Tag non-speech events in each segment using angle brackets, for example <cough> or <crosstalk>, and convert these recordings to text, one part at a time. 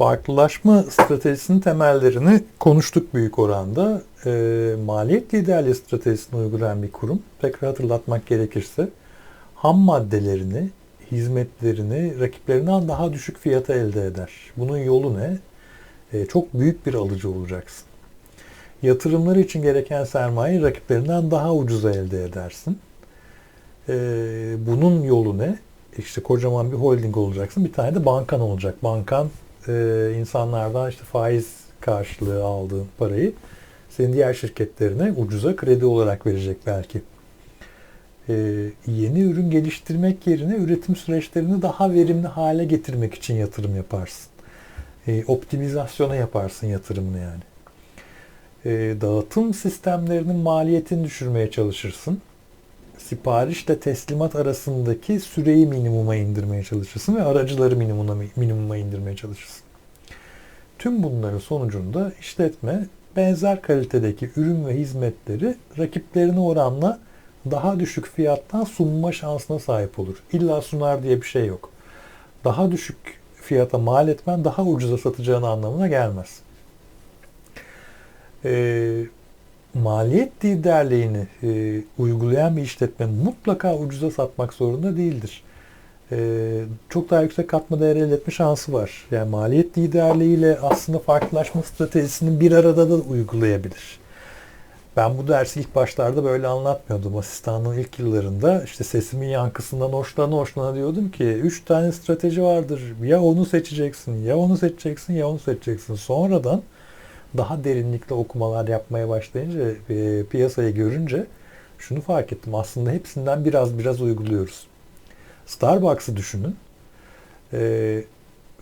farklılaşma stratejisinin temellerini konuştuk büyük oranda. E, maliyet liderliği stratejisini uygulayan bir kurum. Tekrar hatırlatmak gerekirse ham maddelerini, hizmetlerini rakiplerinden daha düşük fiyata elde eder. Bunun yolu ne? E, çok büyük bir alıcı olacaksın. Yatırımları için gereken sermayeyi rakiplerinden daha ucuza elde edersin. E, bunun yolu ne? İşte kocaman bir holding olacaksın. Bir tane de bankan olacak. Bankan e, insanlardan işte faiz karşılığı aldığın parayı senin diğer şirketlerine ucuza kredi olarak verecek belki. E, yeni ürün geliştirmek yerine üretim süreçlerini daha verimli hale getirmek için yatırım yaparsın. E, optimizasyona yaparsın yatırımını yani. E, dağıtım sistemlerinin maliyetini düşürmeye çalışırsın siparişle teslimat arasındaki süreyi minimuma indirmeye çalışırsın ve aracıları minimuma, minimuma indirmeye çalışırsın. Tüm bunların sonucunda işletme benzer kalitedeki ürün ve hizmetleri rakiplerine oranla daha düşük fiyattan sunma şansına sahip olur. İlla sunar diye bir şey yok. Daha düşük fiyata mal etmen daha ucuza satacağın anlamına gelmez. Ee, maliyet liderliğini e, uygulayan bir işletme mutlaka ucuza satmak zorunda değildir. E, çok daha yüksek katma değer elde etme şansı var. Yani maliyet liderliğiyle aslında farklılaşma stratejisini bir arada da uygulayabilir. Ben bu dersi ilk başlarda böyle anlatmıyordum. Asistanlığın ilk yıllarında işte sesimin yankısından hoşlana hoşlana diyordum ki üç tane strateji vardır. Ya onu seçeceksin, ya onu seçeceksin, ya onu seçeceksin. Sonradan daha derinlikli okumalar yapmaya başlayınca, e, piyasayı görünce şunu fark ettim. Aslında hepsinden biraz biraz uyguluyoruz. Starbucks'ı düşünün e,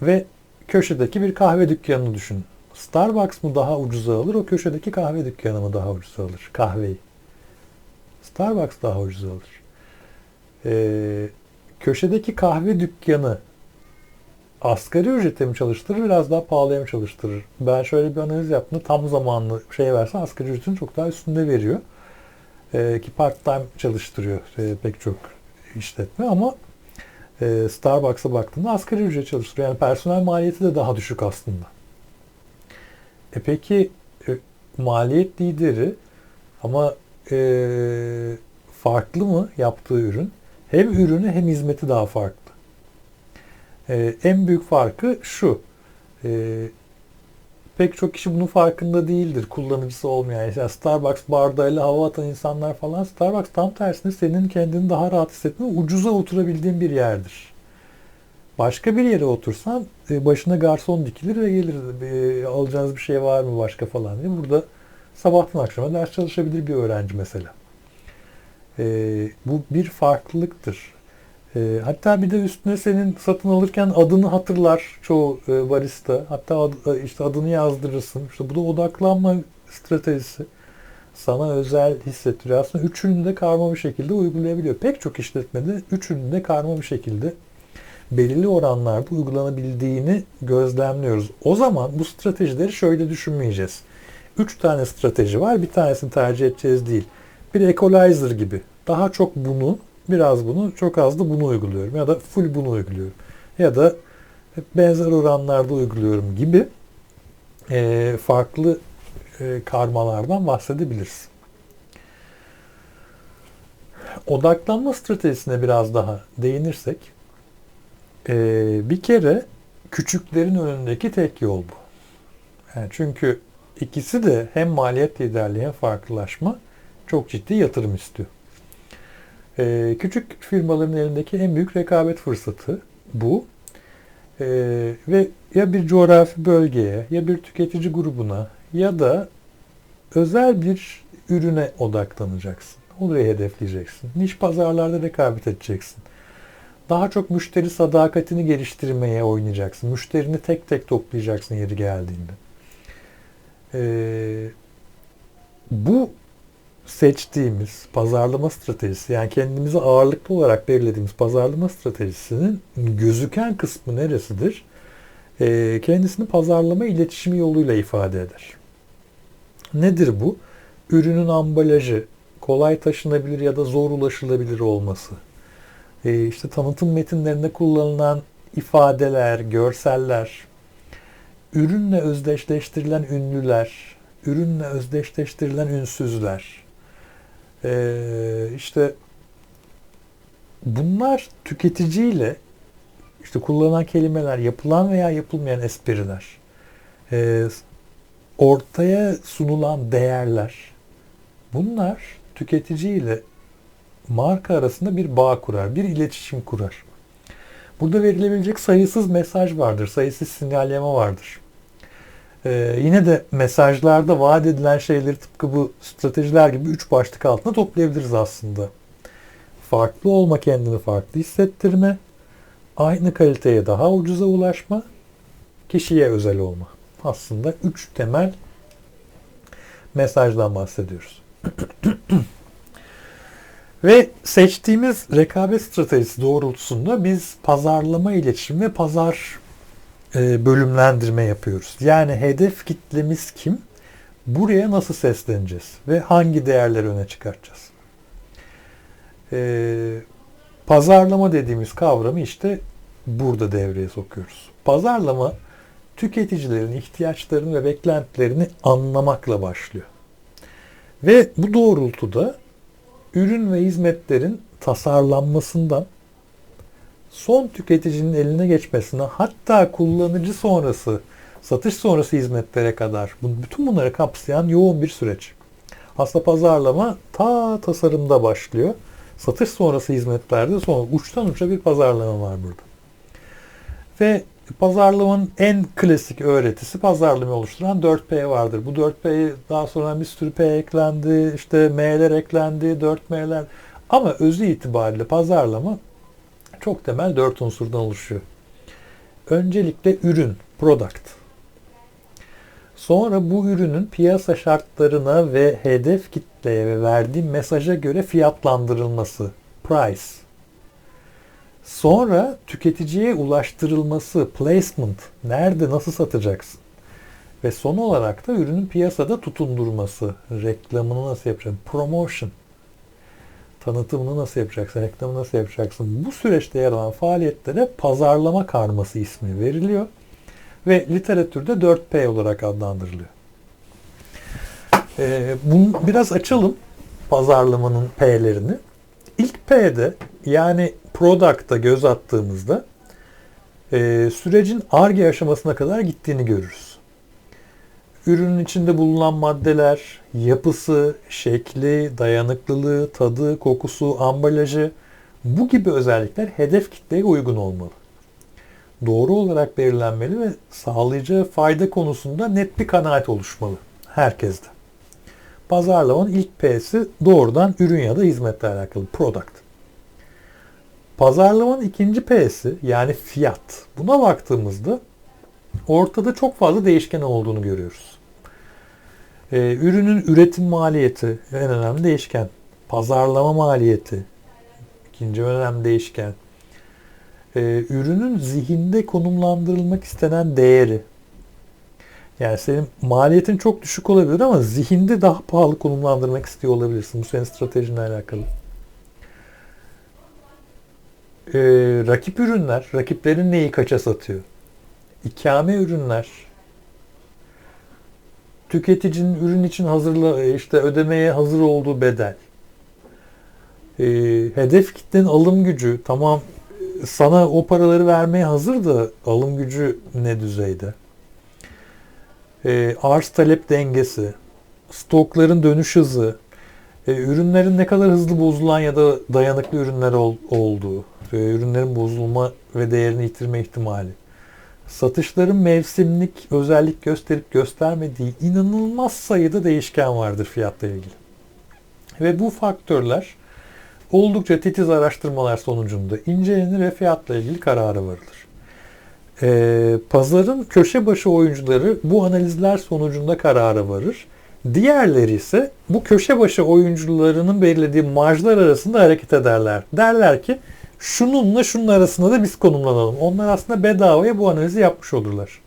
ve köşedeki bir kahve dükkanını düşünün. Starbucks mı daha ucuza alır, o köşedeki kahve dükkanı mı daha ucuza alır kahveyi? Starbucks daha ucuza alır. E, köşedeki kahve dükkanı asgari ücrete mi çalıştırır, biraz daha pahalıya mı çalıştırır? Ben şöyle bir analiz yaptım. Tam zamanlı şey verse asgari ücretin çok daha üstünde veriyor. Ee, ki part time çalıştırıyor e, pek çok işletme ama e, Starbucks'a baktığında asgari ücret çalıştırıyor. Yani personel maliyeti de daha düşük aslında. E peki e, maliyet lideri ama e, farklı mı yaptığı ürün? Hem ürünü hem hizmeti daha farklı. Ee, en büyük farkı şu. E, pek çok kişi bunun farkında değildir. Kullanıcısı olmayan. Yani Starbucks bardağıyla hava atan insanlar falan. Starbucks tam tersine senin kendini daha rahat hissetme, ucuza oturabildiğin bir yerdir. Başka bir yere otursan e, başına garson dikilir ve gelir e, alacağınız bir şey var mı başka falan diye. Burada sabahtan akşama ders çalışabilir bir öğrenci mesela. E, bu bir farklılıktır. E, hatta bir de üstüne senin satın alırken adını hatırlar çoğu e, barista. Hatta ad, e, işte adını yazdırırsın. İşte bu da odaklanma stratejisi. Sana özel hissettiriyor. Aslında üçünü de karma bir şekilde uygulayabiliyor. Pek çok işletmede üçünü de karma bir şekilde belirli oranlarda uygulanabildiğini gözlemliyoruz. O zaman bu stratejileri şöyle düşünmeyeceğiz. Üç tane strateji var. Bir tanesini tercih edeceğiz değil. Bir equalizer gibi. Daha çok bunu biraz bunu, çok az da bunu uyguluyorum. Ya da full bunu uyguluyorum. Ya da benzer oranlarda uyguluyorum gibi e, farklı e, karmalardan bahsedebiliriz. Odaklanma stratejisine biraz daha değinirsek, e, bir kere küçüklerin önündeki tek yol bu. Yani çünkü ikisi de hem maliyet liderliği hem farklılaşma çok ciddi yatırım istiyor. Ee, küçük firmaların elindeki en büyük rekabet fırsatı bu. Ee, ve ya bir coğrafi bölgeye ya bir tüketici grubuna ya da özel bir ürüne odaklanacaksın. Orayı hedefleyeceksin. Niş pazarlarda rekabet edeceksin. Daha çok müşteri sadakatini geliştirmeye oynayacaksın. Müşterini tek tek toplayacaksın yeri geldiğinde. Ee, bu seçtiğimiz pazarlama stratejisi yani kendimize ağırlıklı olarak belirlediğimiz pazarlama stratejisinin gözüken kısmı neresidir? E, kendisini pazarlama iletişimi yoluyla ifade eder. Nedir bu? Ürünün ambalajı, kolay taşınabilir ya da zor ulaşılabilir olması. E, işte tanıtım metinlerinde kullanılan ifadeler, görseller, ürünle özdeşleştirilen ünlüler, ürünle özdeşleştirilen ünsüzler, ee, işte bunlar tüketiciyle işte kullanılan kelimeler, yapılan veya yapılmayan espriler, e, ortaya sunulan değerler, bunlar tüketiciyle marka arasında bir bağ kurar, bir iletişim kurar. Burada verilebilecek sayısız mesaj vardır, sayısız sinyalleme vardır. Ee, yine de mesajlarda vaat edilen şeyleri tıpkı bu stratejiler gibi üç başlık altında toplayabiliriz aslında. Farklı olma, kendini farklı hissettirme, aynı kaliteye daha ucuza ulaşma, kişiye özel olma. Aslında üç temel mesajdan bahsediyoruz. <clears throat> Ve seçtiğimiz rekabet stratejisi doğrultusunda biz pazarlama iletişim ve pazar e, bölümlendirme yapıyoruz. Yani hedef kitlemiz kim? Buraya nasıl sesleneceğiz? Ve hangi değerleri öne çıkartacağız? E, pazarlama dediğimiz kavramı işte burada devreye sokuyoruz. Pazarlama tüketicilerin ihtiyaçlarını ve beklentilerini anlamakla başlıyor. Ve bu doğrultuda ürün ve hizmetlerin tasarlanmasından son tüketicinin eline geçmesine hatta kullanıcı sonrası, satış sonrası hizmetlere kadar bütün bunları kapsayan yoğun bir süreç. Aslında pazarlama ta tasarımda başlıyor. Satış sonrası hizmetlerde sonra uçtan uça bir pazarlama var burada. Ve pazarlamanın en klasik öğretisi pazarlama oluşturan 4P vardır. Bu 4P'ye daha sonra bir sürü P eklendi, işte M'ler eklendi, 4M'ler. Ama özü itibariyle pazarlama çok temel 4 unsurdan oluşuyor. Öncelikle ürün, product. Sonra bu ürünün piyasa şartlarına ve hedef kitleye ve verdiği mesaja göre fiyatlandırılması, price. Sonra tüketiciye ulaştırılması, placement, nerede nasıl satacaksın? Ve son olarak da ürünün piyasada tutundurması, reklamını nasıl yapacaksın, promotion, tanıtımını nasıl yapacaksın, reklamını nasıl yapacaksın? Bu süreçte yer alan faaliyetlere pazarlama karması ismi veriliyor ve literatürde 4P olarak adlandırılıyor. Ee, bunu biraz açalım pazarlamanın P'lerini. İlk P'de yani product'a göz attığımızda e, sürecin ARGE aşamasına kadar gittiğini görürüz. Ürünün içinde bulunan maddeler, yapısı, şekli, dayanıklılığı, tadı, kokusu, ambalajı bu gibi özellikler hedef kitleye uygun olmalı. Doğru olarak belirlenmeli ve sağlayacağı fayda konusunda net bir kanaat oluşmalı herkeste. Pazarlamanın ilk P'si doğrudan ürün ya da hizmetle alakalı product. Pazarlamanın ikinci P'si yani fiyat. Buna baktığımızda ortada çok fazla değişken olduğunu görüyoruz. Ee, ürünün üretim maliyeti en önemli değişken. Pazarlama maliyeti ikinci önemli değişken. Ee, ürünün zihinde konumlandırılmak istenen değeri. Yani senin maliyetin çok düşük olabilir ama zihinde daha pahalı konumlandırmak istiyor olabilirsin. Bu senin stratejinle alakalı. Ee, rakip ürünler, rakiplerin neyi kaça satıyor? İkame ürünler, tüketicinin ürün için hazırla işte ödemeye hazır olduğu bedel. Ee, hedef kitlenin alım gücü tamam sana o paraları vermeye hazır da alım gücü ne düzeyde? Ee, arz talep dengesi, stokların dönüş hızı, e, ürünlerin ne kadar hızlı bozulan ya da dayanıklı ürünler ol, olduğu, e, ürünlerin bozulma ve değerini yitirme ihtimali, satışların mevsimlik özellik gösterip göstermediği inanılmaz sayıda değişken vardır fiyatla ilgili. Ve bu faktörler oldukça titiz araştırmalar sonucunda incelenir ve fiyatla ilgili karara varılır. Ee, pazarın köşe başı oyuncuları bu analizler sonucunda karara varır. Diğerleri ise bu köşe başı oyuncularının belirlediği marjlar arasında hareket ederler. Derler ki şununla şunun arasında da biz konumlanalım. Onlar aslında bedavaya bu analizi yapmış olurlar.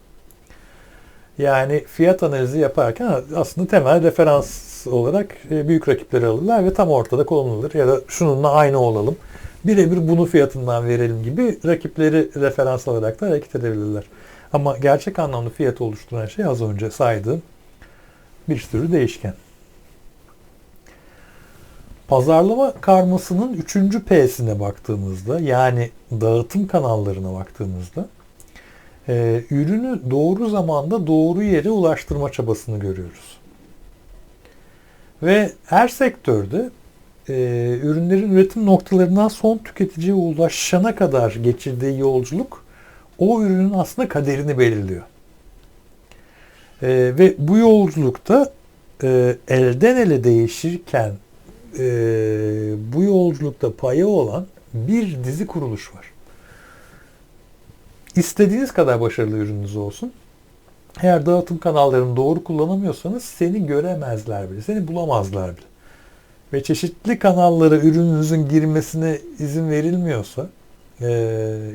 Yani fiyat analizi yaparken aslında temel referans olarak e, büyük rakipleri alırlar ve tam ortada konumlanır. Ya da şununla aynı olalım. Birebir bunu fiyatından verelim gibi rakipleri referans alarak da hareket edebilirler. Ama gerçek anlamda fiyat oluşturan şey az önce saydığım bir sürü değişken. Pazarlama karmasının üçüncü P'sine baktığımızda yani dağıtım kanallarına baktığımızda e, ürünü doğru zamanda doğru yere ulaştırma çabasını görüyoruz. Ve her sektörde e, ürünlerin üretim noktalarından son tüketiciye ulaşana kadar geçirdiği yolculuk o ürünün aslında kaderini belirliyor. E, ve bu yolculukta e, elden ele değişirken e, bu yolculukta payı olan bir dizi kuruluş var. İstediğiniz kadar başarılı ürününüz olsun. Eğer dağıtım kanallarını doğru kullanamıyorsanız seni göremezler bile, seni bulamazlar bile. Ve çeşitli kanallara ürününüzün girmesine izin verilmiyorsa,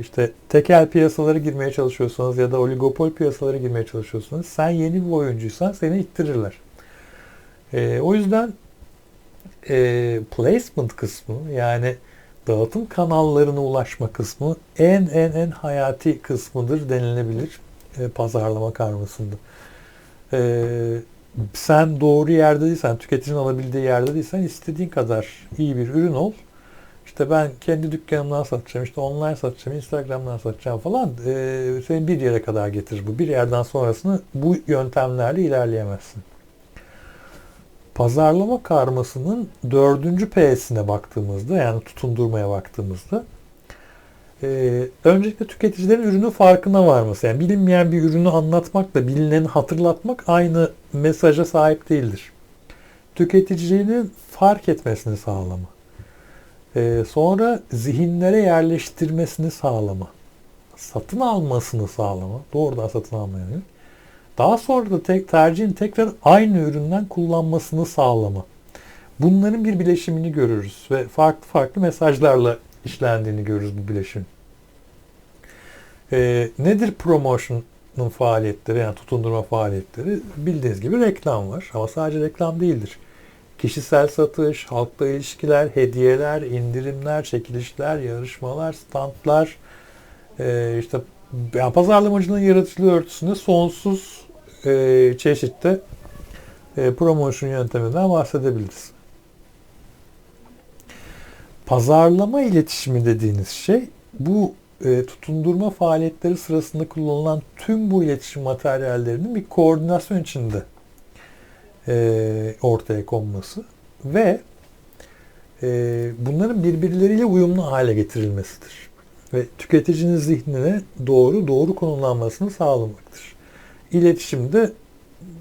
işte tekel piyasalara girmeye çalışıyorsanız ya da oligopol piyasalara girmeye çalışıyorsanız sen yeni bir oyuncuysan seni ittirirler. O yüzden placement kısmı yani dağıtım kanallarına ulaşma kısmı en en en hayati kısmıdır denilebilir e, pazarlama karmasında. E, sen doğru yerde değilsen, tüketicinin alabildiği yerde değilsen istediğin kadar iyi bir ürün ol. İşte ben kendi dükkanımdan satacağım, işte online satacağım, Instagram'dan satacağım falan. E, seni bir yere kadar getirir bu. Bir yerden sonrasını bu yöntemlerle ilerleyemezsin. Pazarlama karmasının dördüncü P'sine baktığımızda yani tutundurmaya baktığımızda e, öncelikle tüketicilerin ürünün farkına varması. Yani bilinmeyen bir ürünü anlatmakla bilineni hatırlatmak aynı mesaja sahip değildir. Tüketicinin fark etmesini sağlama. E, sonra zihinlere yerleştirmesini sağlama. Satın almasını sağlama. Doğrudan satın almaya yönelik. Daha sonra da tek, tercihin tekrar aynı üründen kullanmasını sağlama. Bunların bir bileşimini görürüz ve farklı farklı mesajlarla işlendiğini görürüz bu bileşim. Ee, nedir promotion'un faaliyetleri yani tutundurma faaliyetleri? Bildiğiniz gibi reklam var ama sadece reklam değildir. Kişisel satış, halkla ilişkiler, hediyeler, indirimler, çekilişler, yarışmalar, standlar, e, işte yani pazarlamacının yaratıcılığı örtüsünde sonsuz e, çeşitli e, promotion yönteminden bahsedebiliriz. Pazarlama iletişimi dediğiniz şey bu e, tutundurma faaliyetleri sırasında kullanılan tüm bu iletişim materyallerinin bir koordinasyon içinde e, ortaya konması ve e, bunların birbirleriyle uyumlu hale getirilmesidir. Ve tüketicinin zihnine doğru doğru konumlanmasını sağlamaktır iletişimde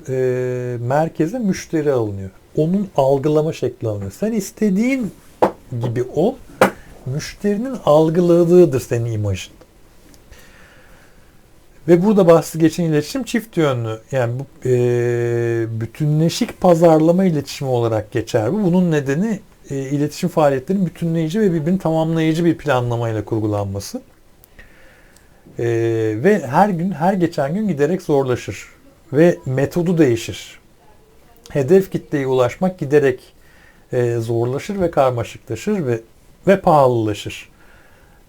e, merkeze müşteri alınıyor. Onun algılama şekli alınıyor. Sen istediğin gibi ol, müşterinin algıladığıdır senin imajın. Ve burada bahsi geçen iletişim çift yönlü. Yani bu e, bütünleşik pazarlama iletişimi olarak geçer bu. Bunun nedeni e, iletişim faaliyetlerinin bütünleyici ve birbirini tamamlayıcı bir planlamayla kurgulanması. E, ve her gün, her geçen gün giderek zorlaşır. Ve metodu değişir. Hedef kitleye ulaşmak giderek e, zorlaşır ve karmaşıklaşır ve ve pahalılaşır.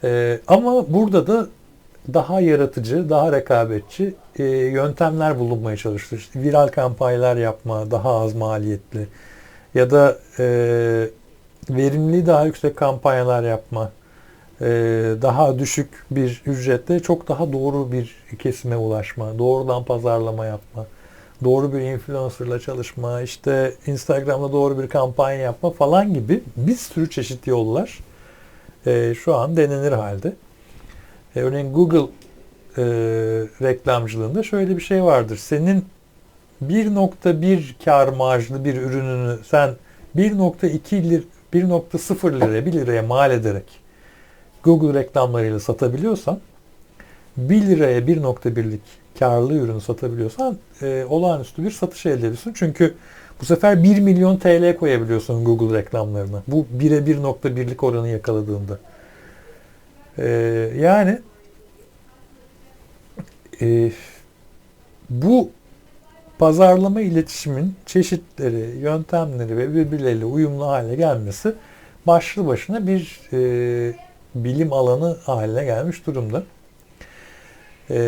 E, ama burada da daha yaratıcı, daha rekabetçi e, yöntemler bulunmaya çalışılır. İşte viral kampanyalar yapma, daha az maliyetli ya da e, verimli daha yüksek kampanyalar yapma daha düşük bir ücretle çok daha doğru bir kesime ulaşma, doğrudan pazarlama yapma, doğru bir influencerla çalışma, işte Instagram'da doğru bir kampanya yapma falan gibi bir sürü çeşitli yollar e, şu an denenir halde. E, örneğin Google e, reklamcılığında şöyle bir şey vardır. Senin 1.1 kar marjlı bir ürününü sen 1.2 lir 1.0 liraya 1 liraya mal ederek Google reklamlarıyla satabiliyorsan 1 liraya 1.1'lik karlı ürünü satabiliyorsan e, olağanüstü bir satış elde ediyorsun. Çünkü bu sefer 1 milyon TL koyabiliyorsun Google reklamlarına. Bu 1'e 1.1'lik oranı yakaladığında. E, yani e, bu pazarlama iletişimin çeşitleri, yöntemleri ve birbirleriyle uyumlu hale gelmesi başlı başına bir e, bilim alanı haline gelmiş durumda. E,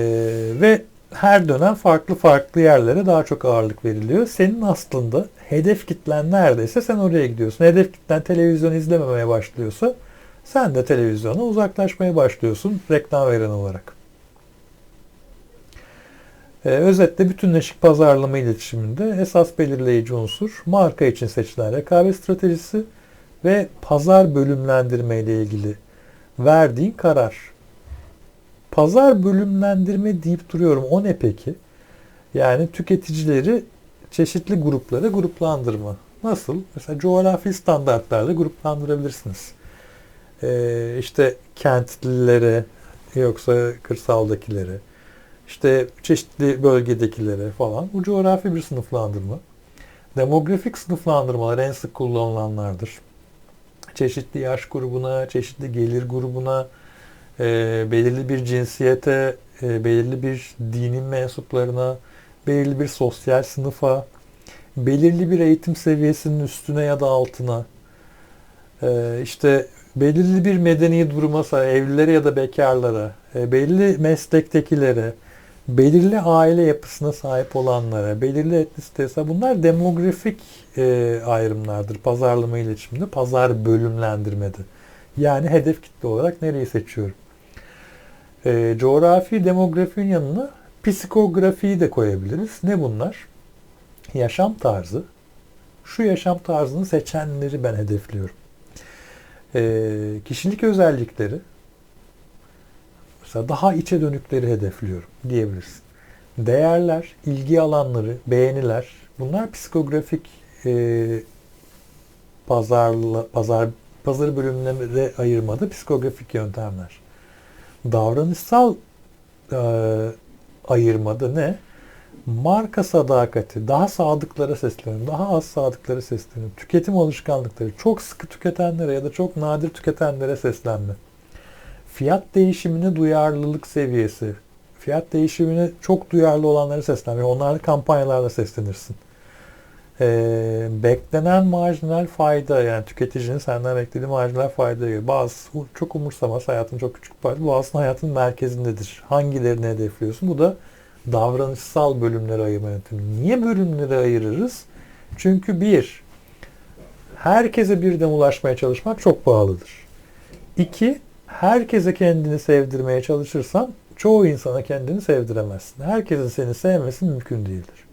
ve her dönem farklı farklı yerlere daha çok ağırlık veriliyor. Senin aslında hedef kitlen neredeyse sen oraya gidiyorsun. Hedef kitlen televizyon izlememeye başlıyorsa sen de televizyona uzaklaşmaya başlıyorsun reklam veren olarak. Ee, özetle bütünleşik pazarlama iletişiminde esas belirleyici unsur marka için seçilen rekabet stratejisi ve pazar bölümlendirme ile ilgili verdiğin karar. Pazar bölümlendirme deyip duruyorum. O ne peki? Yani tüketicileri çeşitli gruplara gruplandırma. Nasıl? Mesela coğrafi standartlarla gruplandırabilirsiniz. Ee, işte kentlilere yoksa kırsaldakilere, işte çeşitli bölgedekilere falan. Bu coğrafi bir sınıflandırma. Demografik sınıflandırmalar en sık kullanılanlardır. Çeşitli yaş grubuna, çeşitli gelir grubuna, e, belirli bir cinsiyete, e, belirli bir dinin mensuplarına, belirli bir sosyal sınıfa, belirli bir eğitim seviyesinin üstüne ya da altına, e, işte belirli bir medeni duruma evlilere ya da bekarlara, e, belirli meslektekilere, belirli aile yapısına sahip olanlara, belirli etnisiteye bunlar demografik e, ayrımlardır pazarlama iletişiminde, pazar bölümlendirmede. Yani hedef kitle olarak nereyi seçiyorum? E, coğrafi demografinin yanına psikografiyi de koyabiliriz. Ne bunlar? Yaşam tarzı. Şu yaşam tarzını seçenleri ben hedefliyorum. E, kişilik özellikleri, Mesela daha içe dönükleri hedefliyorum diyebilirsin. Değerler, ilgi alanları, beğeniler bunlar psikografik e, pazarla, pazar pazar bölümlerine ayırmada psikografik yöntemler. Davranışsal e, ayırmada ne? Marka sadakati, daha sadıklara sesleniyorum, daha az sadıklara sesleniyorum. Tüketim alışkanlıkları, çok sıkı tüketenlere ya da çok nadir tüketenlere seslenme fiyat değişimine duyarlılık seviyesi. Fiyat değişimine çok duyarlı olanları seslenir. Onlarla kampanyalarla seslenirsin. Ee, beklenen marjinal fayda yani tüketicinin senden beklediği marjinal fayda gibi. Bazı çok umursamaz hayatın çok küçük parçası. Bazısının hayatın merkezindedir. Hangilerini hedefliyorsun? Bu da davranışsal bölümlere ayırma yöntemi. Niye bölümlere ayırırız? Çünkü bir, herkese birden ulaşmaya çalışmak çok pahalıdır. İki, herkese kendini sevdirmeye çalışırsan çoğu insana kendini sevdiremezsin. Herkesin seni sevmesi mümkün değildir.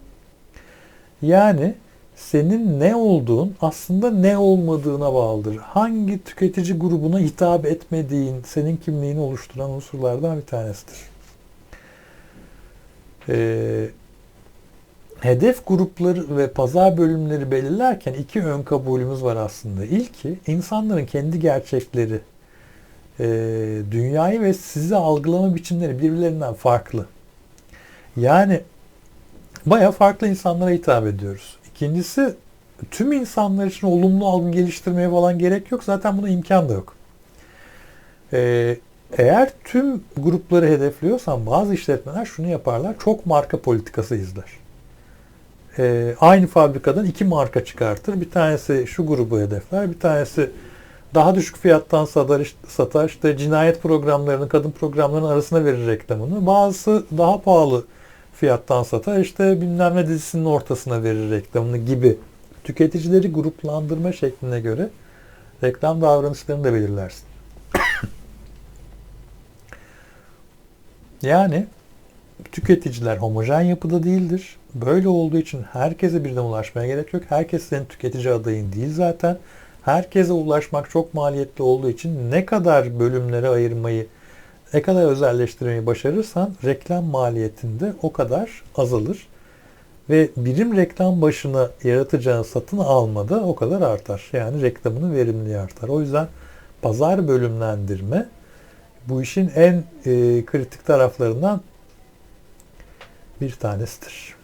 Yani senin ne olduğun aslında ne olmadığına bağlıdır. Hangi tüketici grubuna hitap etmediğin senin kimliğini oluşturan unsurlardan bir tanesidir. Ee, hedef grupları ve pazar bölümleri belirlerken iki ön kabulümüz var aslında. İlki insanların kendi gerçekleri e, dünyayı ve sizi algılama biçimleri birbirlerinden farklı. Yani baya farklı insanlara hitap ediyoruz. İkincisi tüm insanlar için olumlu algı geliştirmeye falan gerek yok. Zaten buna imkan da yok. Ee, eğer tüm grupları hedefliyorsan bazı işletmeler şunu yaparlar. Çok marka politikası izler. Ee, aynı fabrikadan iki marka çıkartır. Bir tanesi şu grubu hedefler. Bir tanesi daha düşük fiyattan satar, işte cinayet programlarının, kadın programlarının arasına verir reklamını. Bazısı daha pahalı fiyattan satar işte bilmem ne dizisinin ortasına verir reklamını gibi tüketicileri gruplandırma şekline göre reklam davranışlarını da belirlersin. yani tüketiciler homojen yapıda değildir. Böyle olduğu için herkese birden ulaşmaya gerek yok. Herkes senin tüketici adayın değil zaten herkese ulaşmak çok maliyetli olduğu için ne kadar bölümlere ayırmayı, ne kadar özelleştirmeyi başarırsan reklam maliyetinde o kadar azalır. Ve birim reklam başına yaratacağın satın almada o kadar artar. Yani reklamının verimliliği artar. O yüzden pazar bölümlendirme bu işin en e, kritik taraflarından bir tanesidir.